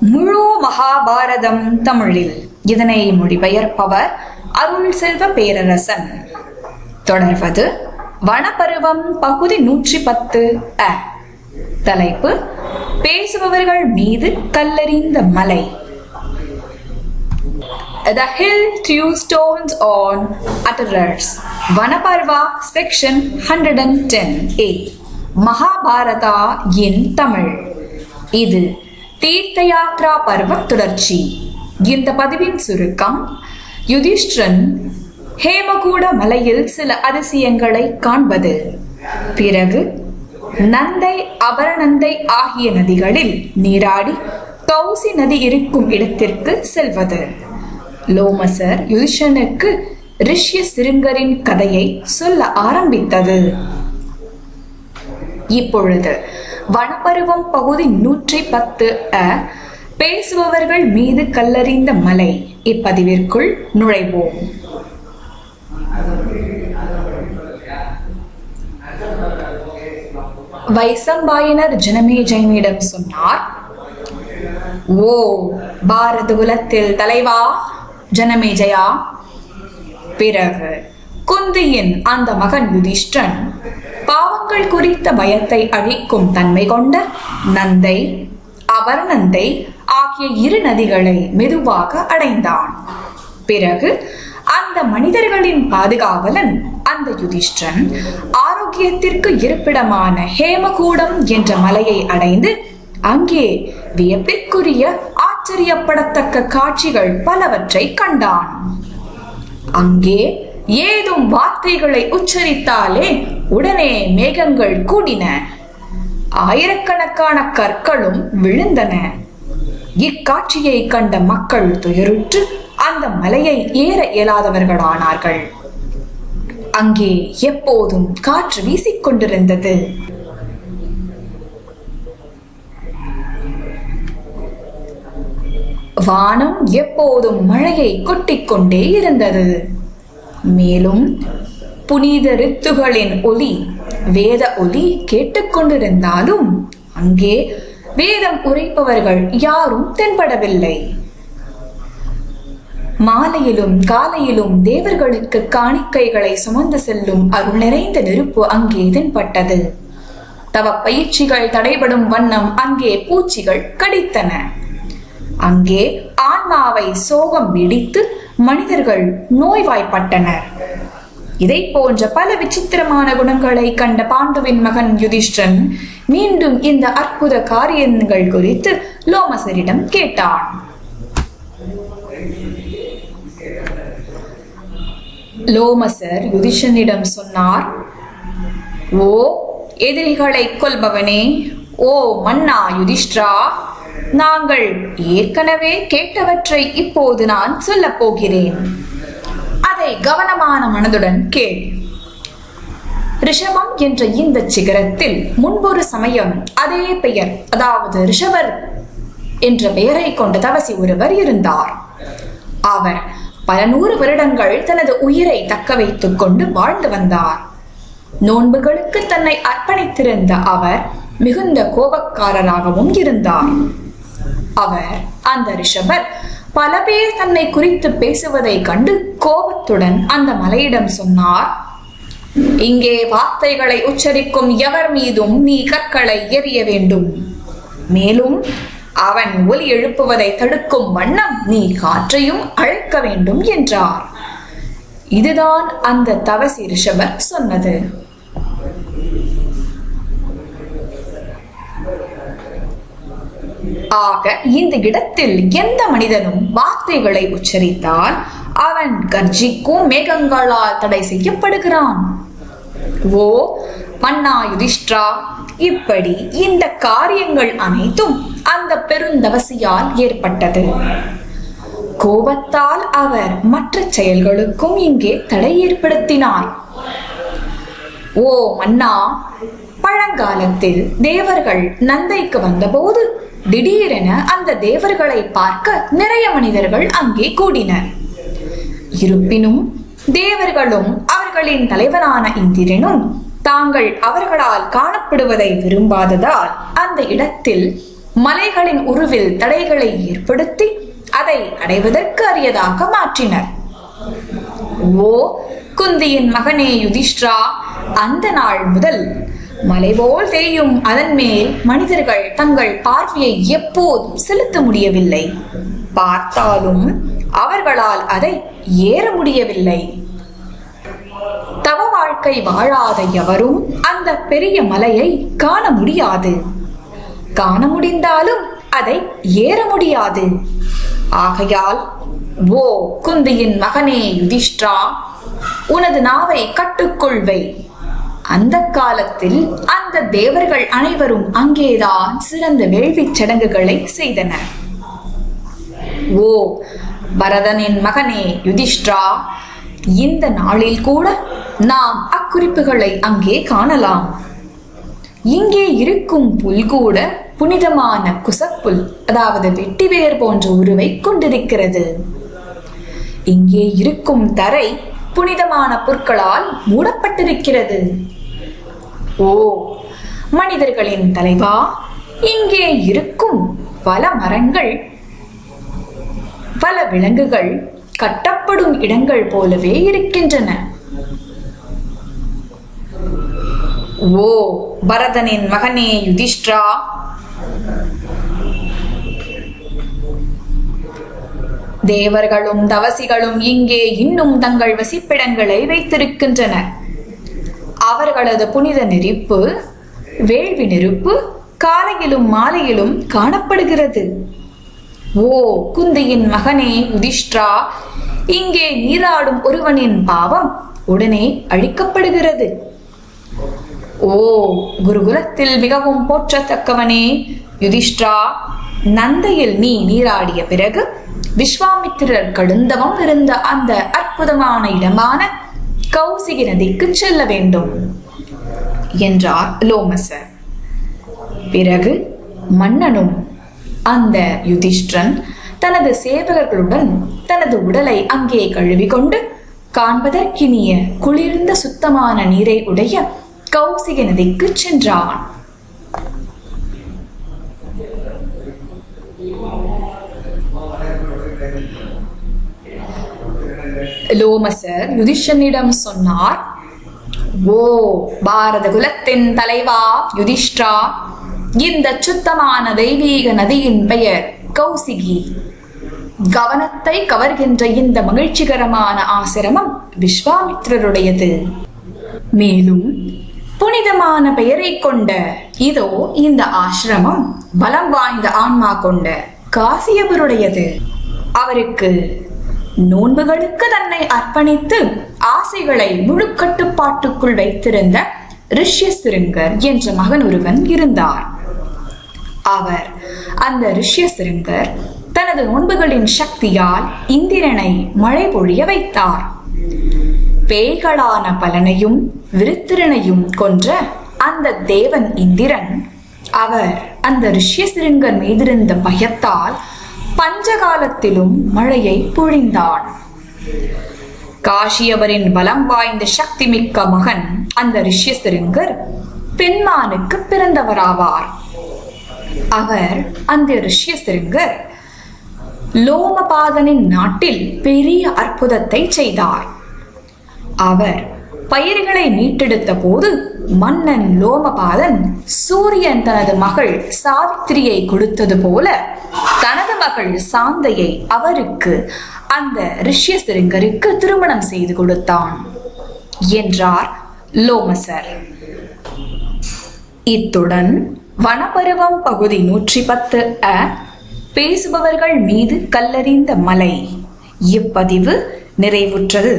முழு மகாபாரதம் தமிழில். இதனை மொழிபெயர்ப்பவர் அருள் செல்வ பேரரசன். தொடர்வது வனப்பருவம் பகுதி நூற்றி பத்து அ. தலைப்பு பேசுபவர்கள் மீது கல்லறிந்த மலை. The hill threw stones on utterers. Vanaparva section 110a. Mahabharata in Tamil. இது தீர்த்த யாத்ரா பர்வ தொடர்ச்சி. இந்த பதிவின் சுருக்கம் யுதிஷ்டிரன் ஹேமகூட மலையில் சில அதிசயங்களை காண்பது. பிறகு நந்தை அபரநந்தை ஆகிய நதிகளில் நீராடி தௌசி நதி இருக்கும் இடத்திற்கு செல்வது. லோமசர் யுதிஷனுக்கு ரிஷ்ய சிருங்கரின் கதையை சொல்ல ஆரம்பித்தது. இப்பொழுது வனப்பருவம் பகுதி நூற்றி பத்து அ பேசுபவர்கள் மீது கல்லறிந்த மலை. இப்பதிவிற்குள் நுழைவோம். வைசம்பாயனர் ஜனமேஜயனிடம் சொன்னார் ஓ பாரத குலத்தில் தலைவா ஜனமேஜயா பிறகு குந்தியின் அந்த மகன் யுதிஷ்டன் பாம்புகள் குறித்த பயத்தை அழிக்கும் தன்மை கொண்ட நந்தை அபர்ணந்தை ஆகிய இரு நதிகளை மெதுவாக அடைந்தான். பிறகு அந்த மனிதர்களின் பாதுகாவலன் அந்த யுதிஷ்டன் ஆரோக்கியத்திற்கு இருப்பிடமான ஹேமகூடம் என்ற மலையை அடைந்து அங்கே வியப்பிற்குரிய ஆச்சரியப்படத்தக்க காட்சிகள் பலவற்றை கண்டான். அங்கே ஏதும் வார்த்தைகளை உச்சரித்தாலே உடனே மேகங்கள் கூடின. ஆயிரக்கணக்கான கற்களும் விழுந்தன. இக்காட்சியை கண்ட மக்கள் துயருற்று அந்த மலையை ஏற இயலாதவர்களானார்கள். அங்கே எப்போதும் காற்று வீசிக்கொண்டிருந்தது வானம் எப்போதும் மழையை கொட்டிக்கொண்டே இருந்தது. மேலும் புனித ரித்துகளின் ஒலி வேத ஒலி கேட்டுக்கொண்டிருந்தாலும் அங்கே வேதம் உரைப்பவர்கள் யாரும் தென்படவில்லை. மாலையிலும் காலையிலும் தேவர்களுக்கு காணிக்கைகளை சுமந்து செல்லும் அருள் நிறைந்த நெருப்பு அங்கே தென்பட்டது. தவ பயிற்சிகள் தடைபடும் வண்ணம் அங்கே பூச்சிகள் கடித்தன. அங்கே ஆன்மாவை சோகம் பிடித்து மனிதர்கள் நோய்வாய்ப்பட்டனர். இதை போன்ற பல விசித்திரமான குணங்களை கண்ட பாண்டுவின் மகன் யுதிஷ்டன் மீண்டும் இந்த அற்புத காரியங்கள் குறித்து லோமசரிடம் கேட்டான். லோமசர் யுதிஷனிடம் சொன்னார் ஓ எதிரிகளை கொல்பவனே ஓ மன்னா யுதிஷ்டிரா நாங்கள் ஏற்கனவே கேட்டவற்றை இப்போது நான் சொல்லப் போகிறேன். அதை கவனமான மனதுடன் கேள். ரிஷபம் என்ற இந்த சிகரத்தில் முன்பொரு சமயம் அதே பெயர் அதாவது ரிஷபர் என்ற பெயரை கொண்ட தவசி ஒருவர் இருந்தார். அவர் பல நூறு வருடங்கள் தனது உயிரை தக்க வைத்துக் கொண்டு வாழ்ந்து வந்தார். நோன்புகளுக்கு தன்னை அர்ப்பணித்திருந்த அவர் மிகுந்த கோபக்காரராகவும் இருந்தார். அவர் அந்த ரிஷபர் பல பேர் தன்னை குறித்து பேசுவதை கண்டு கோபத்துடன் அந்த மலையிடம் சொன்னார் இங்கே வார்த்தைகளை உச்சரிக்கும் எவர் மீதும் நீ கற்களை எறிய வேண்டும். மேலும் அவன் ஒலி எழுப்புவதை தடுக்கும் வண்ணம் நீ காற்றையும் அழைக்க வேண்டும் என்றார். இதுதான் அந்த தவசி ரிஷபர் சொன்னது. ஆக இந்த இடத்தில் எந்த மனிதனும் வார்த்தைகளை உச்சரித்தால் அவன் கர்ஜிக்கும் மேகங்களால் தடை செய்யப்படுகிறான். ஓ மன்னா யுதிஷ்டா இப்படி இந்த காரியங்கள் அனைத்தும் அந்த பெருந்தவசியால் ஏற்பட்டது. கோபத்தால் அவர் மற்ற செயல்களுக்கும் இங்கே தடை ஏற்படுத்தினார். ஓ மன்னா பழங்காலத்தில் தேவர்கள் நந்தைக்கு வந்தபோது திடீரென அந்த தேவர்களை பார்க்க நிறைய மனிதர்கள் அங்கே கூடினர். இருப்பினும் தேவர்களும் அவர்களின் தலைவனான இந்திரனும் தாங்கள் அவர்களால் காணப்படுவதை விரும்பாததால் அந்த இடத்தில் மலைகளின் உருவில் தடைகளை ஏற்படுத்தி அதை அடைவதற்கு அரியதாக மாற்றினர். ஓ குந்தியின் மகனே யுதிஷ்டிரா அந்த நாள் முதல் மலைபோல் தெரியும். அதன் மேல் மனிதர்கள் தங்கள் பார்வையை எப்போதும் செலுத்த முடியவில்லை. பார்த்தாலும் அவர்களால் அதை ஏற முடியவில்லை. தவ வாழ்க்கை வாழாத எவரும் அந்த பெரிய மலையை காண முடியாது. காண முடிந்தாலும் அதை ஏற முடியாது. ஆகையால் ஓ குந்தியின் மகனே யுதிஷ்டா உனது நாவை கட்டுக்கொள்வை அந்த காலத்தில் அந்த தேவர்கள் அனைவரும் அங்கேதான் சிறந்த வேள்விச் சடங்குகளை செய்தனர். ஓ பரதனின் மகனே யுதிஷ்டிரா இந்த நாளில் கூட நாம் அக்குறிப்புகளை அங்கே காணலாம். இங்கே இருக்கும் புல் கூட புனிதமான குசப்புல் அதாவது வெட்டிவேர் போன்ற உருவை கொண்டிருக்கிறது. இங்கே இருக்கும் தரை புனிதமான பொருட்களால் மூடப்பட்டிருக்கிறது. ஓ மனிதர்களின் தலைவா இங்கே இருக்கும் பல மரங்கள் பல விலங்குகள் கட்டப்படும் இடங்கள் போலவே இருக்கின்றன. ஓ பரதனின் மகனே யுதிஷ்டிரா. தேவர்களும் தவசிகளும் இங்கே இன்னும் தங்கள் வசிப்பிடங்களை வைத்திருக்கின்றனர். அவர்களது புனித நெருப்பு வேள்வி நெருப்பு காலையிலும் மாலையிலும் காணப்படுகிறது. ஓ குந்தியின் மகனே யுதிஷ்டிரா இங்கே நீராடும் ஒருவனின் பாவம் உடனே அழிக்கப்படுகிறது. ஓ குருகுலத்தில் மிகவும் போற்றத்தக்கவனே யுதிஷ்டிரா நந்தையில் நீ நீராடிய பிறகு விஸ்வாமித்திரர் கடுந்தவம் இருந்த அந்த அற்புதமான இடமான கௌசிகி நதிக்கு செல்ல வேண்டும் என்றார் லோமசர். பிறகு மன்னனும் அந்த யுதிஷ்டிரன் தனது சேவகர்களுடன் தனது உடலை அங்கே கழுவிக்கொண்டு காண்பதற்கினிய குளிர்ந்த சுத்தமான நீரை உடைய கௌசிக நதிக்கு சென்றான். லோமசர் யுதிஷனிடம் சொன்னார் ஓ பாரத குலத்தின் தலைவா யுதிஷ்டா இந்த சுத்தமான தெய்வீக நதியின் பெயர் கௌசிகி. கவனத்தை கவர்கின்ற இந்த மகிழ்ச்சிகரமான ஆசிரமம் விஸ்வாமித்திரருடையது. மேலும் புனிதமான பெயரை கொண்ட இதோ இந்த ஆசிரமம் பலம் வாய்ந்த ஆன்மா கொண்ட காசியபருடையது. அவருக்கு நோன்புகளுக்கு தன்னை அர்ப்பணித்து ஆசைகளை முழு கட்டுப்பாட்டுக்குள் வைத்திருந்த ரிஷ்யசிருங்கர் என்ற மகன் ஒருவன் இருந்தார். அவர் அந்த ரிஷ்யசிருங்கர் தனது நோன்புகளின் சக்தியால் இந்திரனை மழை பொழிய வைத்தார். பேய்களான பலனையும் விருத்திரனையும் கொன்ற அந்த தேவன் இந்திரன் அவர் அந்த ரிஷ்யசிருங்கர் மீதிருந்த பயத்தால் பஞ்சகாலத்திலும் மழையை பொழிந்தான். காஷியவரின் பலம் வாய்ந்த சக்தி மிக்க மகன் அந்த ரிஷ்யசிருங்கர் பெண்மானுக்கு பிறந்தவராவார். அவர் அந்த ரிஷ்யசிருங்கர் லோமபாதனின் நாட்டில் பெரிய அற்புதத்தை செய்தார். அவர் பயிர்களை மீட்டெடுத்த போது மன்னன் லோமபாலன் சூரியன் தனது மகள் சாவித்திரியை கொடுத்தது போல தனது மகள் சாந்தையை அவருக்கு அந்த ரிஷ்யசிருங்கருக்கு திருமணம் செய்து கொடுத்தான் என்றார் லோமசர். இத்துடன் வனப்பருவம் பகுதி நூற்றி பத்து அ பேசுபவர்கள் மீது கல்லறிந்த மலை இப்பதிவு நிறைவுற்றது.